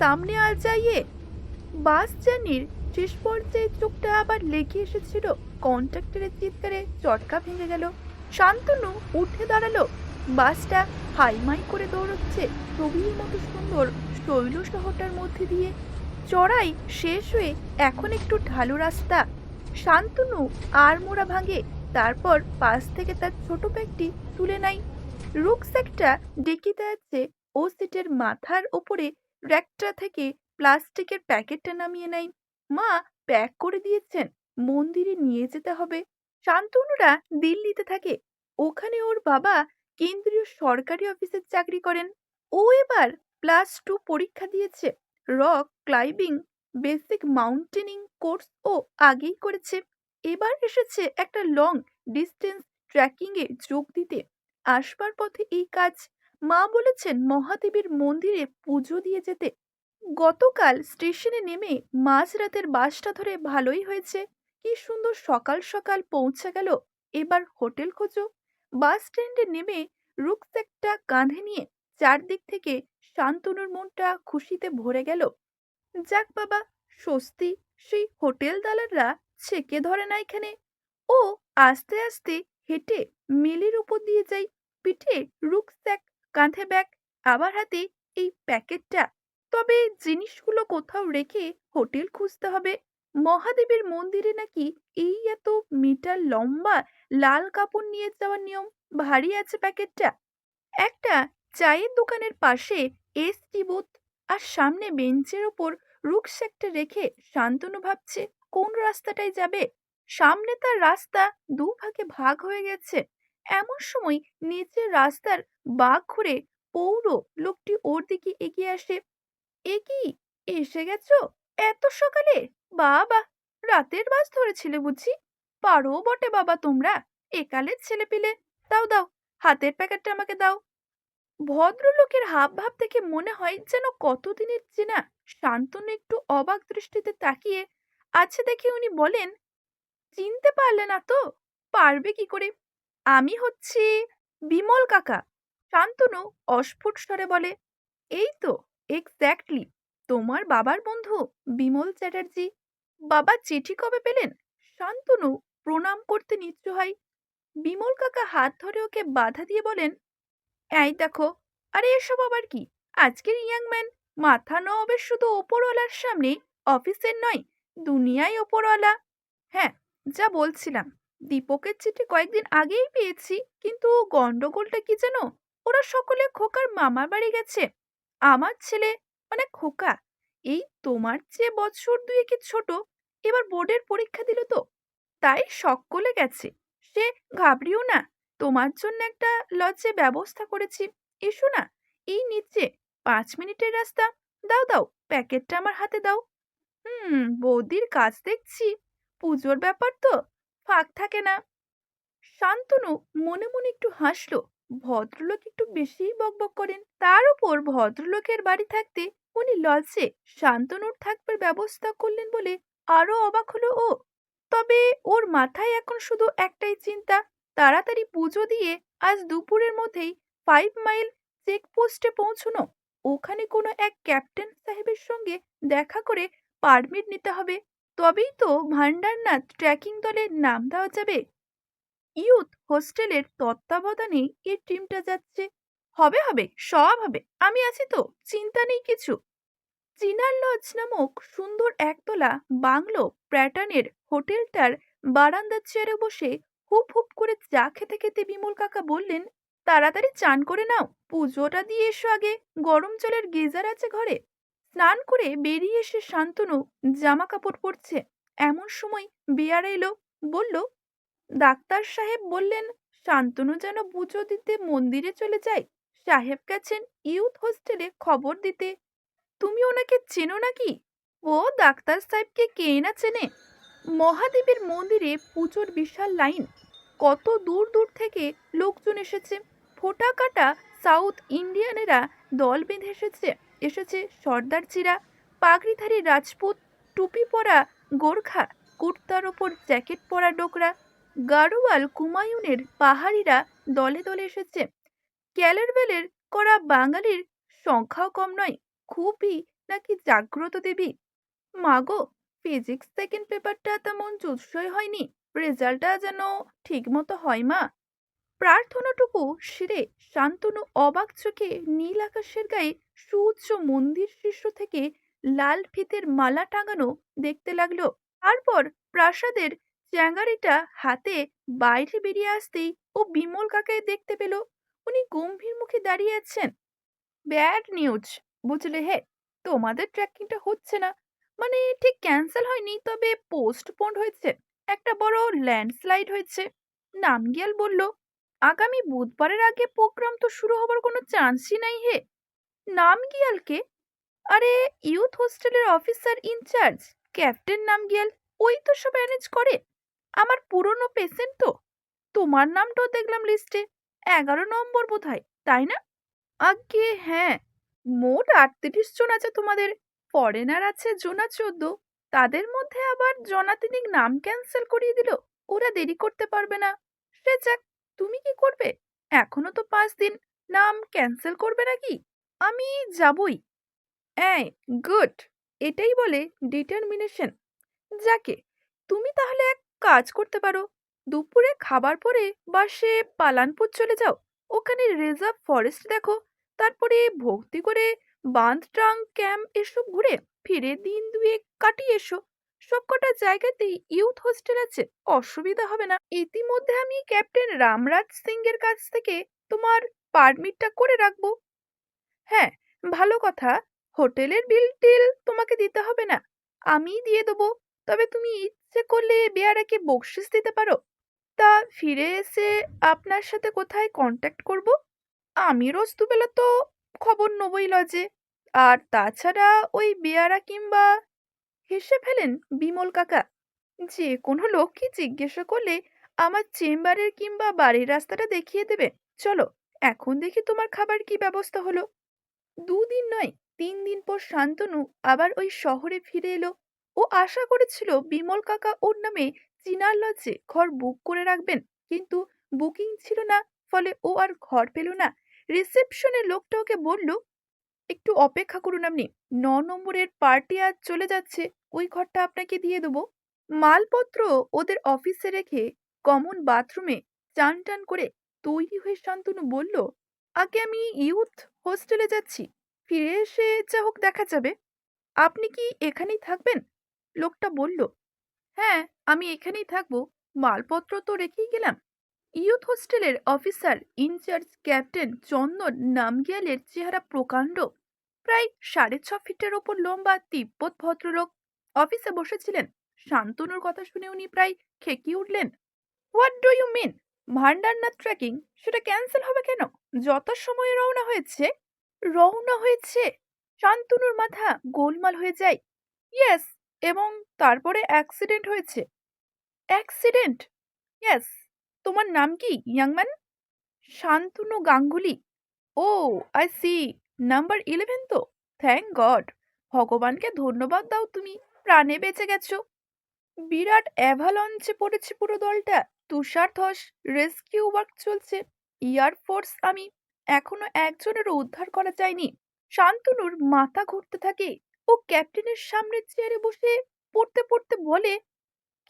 সামনে আ যাইয়ে বাস জার্নির শেষ পর্যায়ে চোখটা আবার লেগে এসেছিল। কন্ট্রাক্টরের চিৎকারে চটকা ভেঙে গেল। শান্তনু উঠে দাঁড়াল। বাসটা হাইমাই করে দৌড়চ্ছে ছবির মতো সুন্দর শৈল শহরটার মধ্যে দিয়ে। চড়াই শেষ হয়ে এখন একটু ঢালু রাস্তা। শান্তনু আর মোড়া ভাঙে, তারপর পাশ থেকে তার ছোট ব্যাগটি তুলে নেয় রুকস্যাকটা ডেকিতে আছে ও সিটের মাথার উপরে র্যাকটা থেকে প্লাস্টিকের প্যাকেটটা নামিয়ে নেয় মা প্যাক করে দিয়েছেন, মন্দিরে নিয়ে যেতে হবে। শান্তনুরা দিল্লিতে থাকে। ওখানে ওর বাবা কেন্দ্রীয় সরকারি অফিসের চাকরি করেন। ও এবার প্লাস টু পরীক্ষা দিয়েছে। Rock climbing basic mountaineering course ও আগেই করেছে। এবার এসেছে একটা লং ডিস্টেন্স ট্র্যাকিংয়ে যোগ দিতে। আসবার পথে এই কাজ মা বলেছেন মহাদেবীর মন্দিরে পুজো দিয়ে যেতে। গতকাল স্টেশনে নেমে মাঝরাতের বাসটা ধরে ভালোই হয়েছে। কি সুন্দর সকাল সকাল পৌঁছে গেল। এবার হোটেল খোঁজো। বাস স্ট্যান্ডে নেমে রুকস্যাকটা কাঁধে নিয়ে চারদিক থেকে শান্তনুর মনটা খুশিতে ভরে গেল। যাক বাবা, স্বস্তি, সেই হোটেল দালাররা ছেকে ধরে না এখানে। ও আস্তে আস্তে হেঁটে মেলের উপর দিয়ে যাই। পিঠে রুকস্যাক কাঁধে ব্যাগ আবার হাতে এই প্যাকেটটা। তবে জিনিসগুলো কোথাও রেখে হোটেল খুঁজতে হবে। মহাদেবের মন্দিরে নাকি এই এত মিটার লম্বা, লাল কাপড় নিয়ে যাওয়ার নিয়ম ভারী আছে প্যাকেটটা? একটা চায়ের দোকানের পাশে এসটি বুথ আর সামনে বেঞ্চের ওপর রুকস্যাকটা রেখে শান্তনু ভাবছে, কোন রাস্তাটায় যাবে? সামনে তার রাস্তা দুভাগে ভাগ হয়ে গেছে। এমন সময় নিচের রাস্তার বাঘ ঘুরে পৌর লোকটি ওর দিকে এগিয়ে আসে। এ কি? এসে গেছো? এত সকালে? বাবা, রাতের বাস ধরেছিলে বুঝি? পারো বটে বাবা তোমরা, একালের ছেলে পেলে দাও দাও, হাতের প্যাকেটটা আমাকে দাও। ভদ্রলোকের হাব ভাব দেখে মনে হয় যেন কতদিনের চেনা শান্তনু একটু অবাক দৃষ্টিতে তাকিয়ে আছে দেখে উনি বলেন, চিনতে পারলে না তো? পারবে কি করে? আমি হচ্ছি বিমল কাকা। শান্তনু অস্ফুট স্বরে বলে, এই তো এক্স্যাক্টলি তোমার বাবার বন্ধু বিমল চ্যাটার্জি। বাবা চিঠি কবে পেলেন? শান্তনু প্রণাম করতে নিচ্ছু হয়। বিমল কাকা হাত ধরে ওকে বাধা দিয়ে বলেন, এই দেখো, আরে এসব আবার কি? আজকের ইয়াং ম্যান মাথা নবে শুধু ওপরওয়ালার সামনে অফিসের নয়, দুনিয়ায় ওপরওয়ালা। হ্যাঁ যা বলছিলাম। দীপকের চিঠি কয়েকদিন আগেই পেয়েছি, কিন্তু গন্ডগোলটা কি জানো ওরা সকলে খোকার মামার বাড়ি গেছে। আমার ছেলে মানে খোকা, এই তোমার চেয়ে বছর দুয়েকে ছোট, এবার বোর্ডের পরীক্ষা দিল তো, তাই সকলে গেছে, সে ঘাবড়িও না, তোমার জন্য একটা লজে ব্যবস্থা করেছি, এসো না, এই নিচে পাঁচ মিনিটের রাস্তা, দাও দাও, প্যাকেটটা আমার হাতে দাও। হুম, বৌদির কাজ দেখছি, পুজোর ব্যাপার তো ফাঁক থাকে না। শান্তনু মনে মনে একটু হাসলো, ভদ্রলোক একটু বেশিই বকবক করেন। তার উপর ভদ্রলোকের বাড়ি থাকতে উনি লজে শান্তনুর থাকবার ব্যবস্থা করলেন বলে আরও অবাক হলো ও। তবে ওর মাথায় এখন শুধু একটাই চিন্তা, তাড়াতাড়ি পুজো দিয়ে আজ দুপুরের মধ্যেই ফাইভ মাইল চেকপোস্টে পৌঁছনো। ওখানে কোনো এক ক্যাপ্টেন সাহেবের সঙ্গে দেখা করে পারমিট নিতে হবে। তবেই তো ভান্ডারনাথ ট্রেকিং দলের নাম দেওয়া যাবে। ইউথ হোস্টেলের তত্ত্বাবধানে এই টিমটা যাচ্ছে। হবে হবে, সব হবে, আমি আছি তো, চিন্তা নেই কিছু। চিনার লজ নামক সুন্দর একতলা বাংলো প্যাটার্নের হোটেলটার বারান্দার চেয়ারে বসে হুপ হুপ করে চা খেতে খেতে বিমল কাকা বললেন, তাড়াতাড়ি চান করে নাও, পুজোটা দিয়ে এসো আগে, গরম জলের গেজার আছে ঘরে। স্নান করে বেরিয়ে এসে শান্তনু জামা কাপড় পরছে। এমন সময় বেয়ার এলো, বলল, ডাক্তার সাহেব বললেন, শান্তনু যেন পুজো দিতে মন্দিরে চলে যায়। সাহেব গেছেন ইউথ হোস্টেলে খবর দিতে। তুমি ওনাকে চেনো নাকি? ও ডাক্তার সাহেবকে কে না চেনে। মহাদেবের মন্দিরে পুজোর বিশাল লাইন। কত দূর দূর থেকে লোকজন এসেছে। ফোটা কাটা সাউথ ইন্ডিয়ানেরা দল বেঁধে এসেছে। এসেছে সর্দারচিরা পাগড়িধারী রাজপুত, টুপি পরা গোর্খা, কুর্তার ওপর জ্যাকেট পরা ডোকরা গাড়োয়াল কুমায়ুনের পাহাড়িরা দলে দলে এসেছে। ক্যালেরবেলের করা বাঙালির সংখ্যাও কম নয়, খুবই নাকি জাগ্রত দেবী। মাগো, ফিজিক্স সেকেন্ড পেপারটা তেমন জুৎসই হয়নি, রেজাল্টটা যেন ঠিকমতো হয় মা। প্রার্থনাটুকু সেরে শান্তনু অবাক চোখে নীল আকাশের গায়ে সুউচ্চ মন্দির শীর্ষ থেকে লাল ফিতের মালা টাঙানো দেখতে লাগল। তারপর প্রাসাদের চ্যাঙ্গারিটা হাতে বাইরে বেরিয়ে আসতেই ও বিমল কাকাই দেখতে পেল। উনি গম্ভীর মুখে দাঁড়িয়ে আছেন। Bad news. বুঝলে হে, তোমাদের ট্রেকিংটা হচ্ছে না। মানে ঠিক ক্যান্সেল হয়নি, তবে পোস্টপোন্ড হয়েছে। একটা বড় ল্যান্ডস্লাইড হয়েছে। নামগিয়াল বলল আগামী বুধবারের আগে প্রোগ্রাম তো শুরু হবার কোনো চান্সই নাই হে। নামগিয়ালকে আরে, ইউথ হোস্টেলের অফিসার ইনচার্জ ক্যাপ্টেন নাম গিয়াল, ওই তো সব অ্যারেঞ্জ করে। আমার পুরনো পেশেন্ট তো। তোমার নামটাও দেখলাম লিস্টে। এগারো নম্বর বোধহয়, তাই না? আগে হ্যাঁ। মোট আটত্রিশ জন আছে তোমাদের। ফরেনার আছে জোনা চোদ্দ। তাদের মধ্যে আবার জনা তিনিক নাম ক্যান্সেল করিয়ে দিল। ওরা দেরি করতে পারবে না। সে যাক। তুমি কি করবে? এখনও তো পাঁচ দিন নাম ক্যান্সেল করবে নাকি? আমি যাবই। এই, গুড। এটাই বলে ডিটারমিনেশন। যাকে, তুমি তাহলে এক কাজ করতে পারো। দুপুরে খাবার পরে বাসে পালানপুর চলে যাও। ওখানে রিজার্ভ ফরেস্ট দেখো। তারপরে ভক্তি করে বাঁধ ট্রাং ক্যাম্প এসব ঘুরে ফিরে দিন দুয়েক কাটিয়ে এসো। সবকটা জায়গাতেই ইউথ হোস্টেল আছে, অসুবিধা হবে না। ইতিমধ্যে আমি ক্যাপ্টেন রামরাজ সিং এর কাছ থেকে তোমার পারমিটটা করে রাখব। হ্যাঁ ভালো কথা, হোটেলের বিল টিল তোমাকে দিতে হবে না, আমিই দিয়ে দেবো। তবে তুমি ইচ্ছে করলে বেয়ারাকে বকশিস দিতে পারো। তা ফিরে এসে আপনার সাথে কোথায় কন্ট্যাক্ট করব? আমি রোজ দুবেলা তো খবর নেবই লজে। আর তাছাড়া ওই বেয়ারা কিংবা হেসে ফেলেন বিমল কাকা। যে কোনো লোককে জিজ্ঞাসা করলে আমার চেম্বারের কিংবা বাড়ির রাস্তাটা দেখিয়ে দেবে। চলো, এখন দেখি তোমার খাবার কি ব্যবস্থা হলো। দুদিন নয়, তিন দিন পর শান্তনু আবার ওই শহরে ফিরে এলো ও আশা করেছিল বিমল কাকা ওর নামে চিনার লজে ঘর বুক করে রাখবেন। কিন্তু বুকিং ছিল না, ফলে ও আর ঘর পেল না। রিসেপশনের লোকটা ওকে বলল একটু অপেক্ষা করুন আপনি। ন নম্বরের পার্টি আজ চলে যাচ্ছে। ওই ঘরটা আপনাকে দিয়ে দেবো। মালপত্র ওদের অফিসে রেখে কমন বাথরুমে চান টান করে তৈরি হয়ে শান্তনু বলল, আগে আমি ইউথ হোস্টেলে যাচ্ছি। ফিরে এসে যা হোক দেখা যাবে। আপনি কি এখানেই থাকবেন? লোকটা বলল হ্যাঁ আমি এখানেই থাকব। মালপত্র তো রেখেই গেলাম। ইউথ হোস্টেলের officer in charge captain Chandan নামগিয়ালের চেহারা প্রকাণ্ড প্রায় সাড়ে ছ ফিটের ওপর লম্বা তিব্বত ভদ্রলোক অফিসে বসেছিলেন। শান্তনুর কথা শুনে উনি প্রায় খেকিয়ে উঠলেন what do you mean Bhandarnath trekking সেটা ক্যান্সেল হবে কেন? যত সময়ে রওনা হয়েছে রওনা হয়েছে। শান্তনুর মাথা গোলমাল হয়ে যায়। ইয়েস এবং তারপরে অ্যাক্সিডেন্ট হয়েছে। অ্যাক্সিডেন্ট ইয়েস তোমার নাম কি, ইয়াংম্যান? Shantanu Ganguly. Oh I see number eleven তো? থ্যাংক গড ভগবানকে ধন্যবাদ দাও তুমি, প্রাণে বেঁচে গেছো। বিরাট অ্যাভালঞ্চে পড়েছে পুরো দলটা। তুষার ধস রেস্কিউ ওয়ার্ক চলছে। এয়ারফোর্স আমি এখনও একজনেরও উদ্ধার করা যায়নি। শান্তনুর মাথা ঘুরতে থাকে। ও ক্যাপ্টেনের সামনের চেয়ারে বসে পড়তে পড়তে বলে,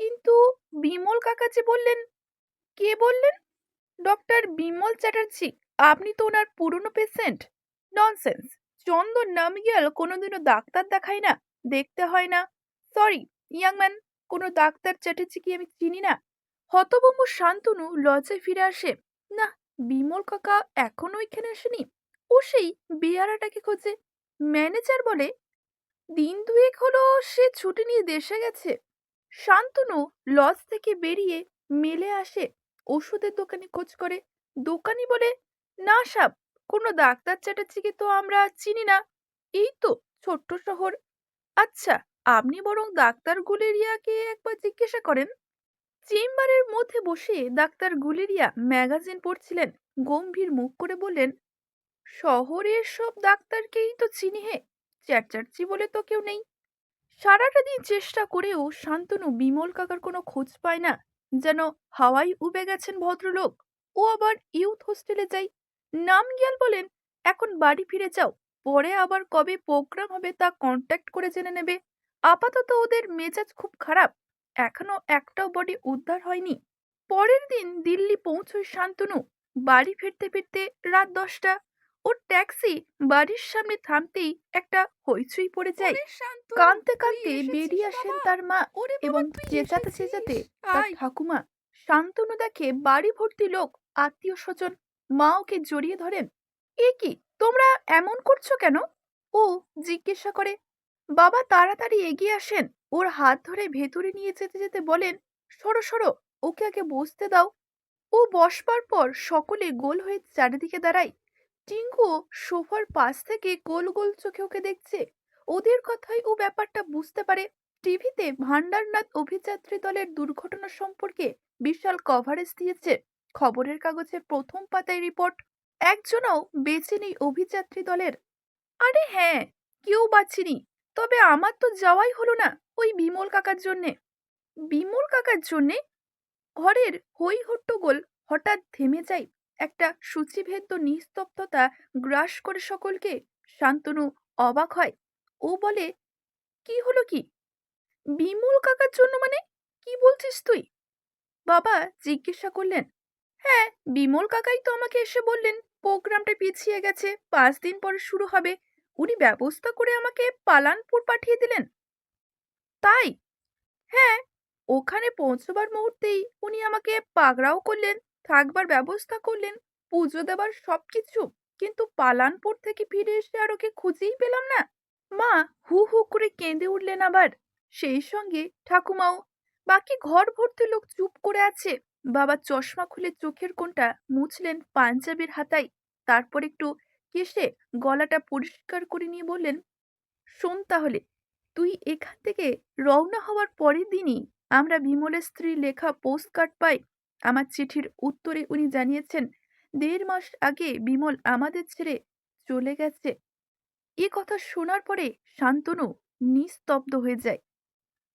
কিন্তু বিমল কাকা যে বললেন, কে বললেন? ডক্টর বিমল চ্যাটার্জি, আপনি তো ওনার পুরনো পেশেন্ট ননসেন্স চন্দন নামিয়াল কোনোদিনও ডাক্তার দেখায় না, দেখতে হয় না। সরি ইয়াংম্যান কোনো ডাক্তার চ্যাটার্জি কি আমি চিনি না? হতবম্ব শান্তনু লজ্জায় ফিরে আসে। না, বিমল কাকা এখনও এখানে আসেনি। ও সেই বেয়ারাটাকে খোঁজে। ম্যানেজার বলে, দিন দুয়েক হলো সে ছুটি নিয়ে দেশে গেছে। শান্তনু লজ থেকে বেরিয়ে মেলে আসে। ওষুধের দোকানে খোঁজ করে। দোকানি বলে, না সাব কোনো ডাক্তার চ্যাটার্জিকে তো আমরা চিনি না। এই তো ছোট্ট শহর। আচ্ছা আপনি বরং ডাক্তার গুলেরিয়াকে একবার জিজ্ঞাসা করেন। চেম্বারের মধ্যে বসে ডাক্তার গুলেরিয়া ম্যাগাজিন পড়ছিলেন, গম্ভীর মুখ করে বললেন, শহরের সব ডাক্তারকেই তো চিনি হে, চ্যাটার্জি বলে তো কেউ নেই। সারাটা দিন চেষ্টা করেও শান্তনু বিমল কাকার কোনো খোঁজ পায় না, যেন হাওয়াই উবে গেছেন ভদ্রলোক। ও আবার ইউথ হোস্টেলে যাই। নাম গিয়াল বলেন এখন বাড়ি ফিরে যাও পরে আবার কবে প্রোগ্রাম হবে তা কন্ট্যাক্ট করে জেনে নেবে। আপাতত ওদের মেজাজ খুব খারাপ এখনও একটাও বডি উদ্ধার হয়নি। পরের দিন দিল্লি পৌঁছয় শান্তনু বাড়ি ফিরতে ফিরতে রাত দশটা। ওর ট্যাক্সি বাড়ির সামনে থামতেই একটা হইচই পড়ে যায়। কাঁদতে কাঁদতে বেরিয়ে আসেন তার মা এবং চেঁচাতে চেঁচাতে তার ঠাকুমা। শান্তনু দেখে বাড়ি ভর্তি লোক আত্মীয় স্বজন মা ওকে জড়িয়ে ধরেন, এ কি, তোমরা এমন করছ কেন? ও জিজ্ঞাসা করে, বাবা তাড়াতাড়ি এগিয়ে আসেন, ওর হাত ধরে ভেতরে নিয়ে যেতে যেতে বলেন, সরো সরো, ওকে আগে বসতে দাও। ও বসবার পর সকলে গোল হয়ে চারিদিকে দাঁড়ায়। টিঙ্কু সোফার পাশ থেকে গোল গোল চোখে ওকে দেখছে। ওদের কথাই ও ব্যাপারটা বুঝতে পারে। টিভিতে ভান্ডারনাথ অভিযাত্রী দলের দুর্ঘটনা সম্পর্কে বিশাল কভারেজ দিয়েছে। খবরের কাগজের প্রথম পাতায় রিপোর্ট, একজনও বেঁচে নেই অভিযাত্রী দলের। আরে হ্যাঁ কেউ বাঁচিনি তবে আমার তো যাওয়াই হলো না ওই বিমল কাকার জন্যে। বিমল কাকার জন্যে? ঘরের হই হট্টগোল হঠাৎ থেমে যায় একটা সূচিভেদ্য নিস্তব্ধতা গ্রাস করে সকলকে। শান্তনু অবাক হয়। ও বলে, কি হলো কি? বিমল কাকার জন্য মানে? কি বলছিস তুই? বাবা জিজ্ঞাসা করলেন হ্যাঁ বিমল কাকাই তো আমাকে এসে বললেন, প্রোগ্রামটা পিছিয়ে গেছে, পাঁচ দিন পরে শুরু হবে। উনি ব্যবস্থা করে আমাকে পালানপুর পাঠিয়ে দিলেন। তাই? হ্যাঁ ওখানে পৌঁছবার মুহূর্তেই উনি আমাকে পাগড়াও করলেন, থাকবার ব্যবস্থা করলেন, পুজো দেবার সব কিছু কিন্তু পালানপুর থেকে ফিরে এসে আর ওকে খুঁজেই পেলাম না। মা হু হু করে কেঁদে উঠলেন আবার। সেই সঙ্গে ঠাকুমাও, বাকি ঘর ভর্তি লোক চুপ করে আছে। বাবা চশমা খুলে চোখের কোণটা মুছলেন পাঞ্জাবির হাতায়। তারপর একটু কেসে গলাটা পরিষ্কার করে নিয়ে বললেন, শোন তাহলে, তুই এখান থেকে রওনা হওয়ার পরের দিনই আমরা বিমলের স্ত্রী লেখা পোস্ট কার্ড পাই। আমার চিঠির উত্তরে উনি জানিয়েছেন, দেড় মাস আগে বিমল আমাদের ছেড়ে চলে গেছে। এ কথা শোনার পরে শান্তনু নিস্তব্ধ হয়ে যায়।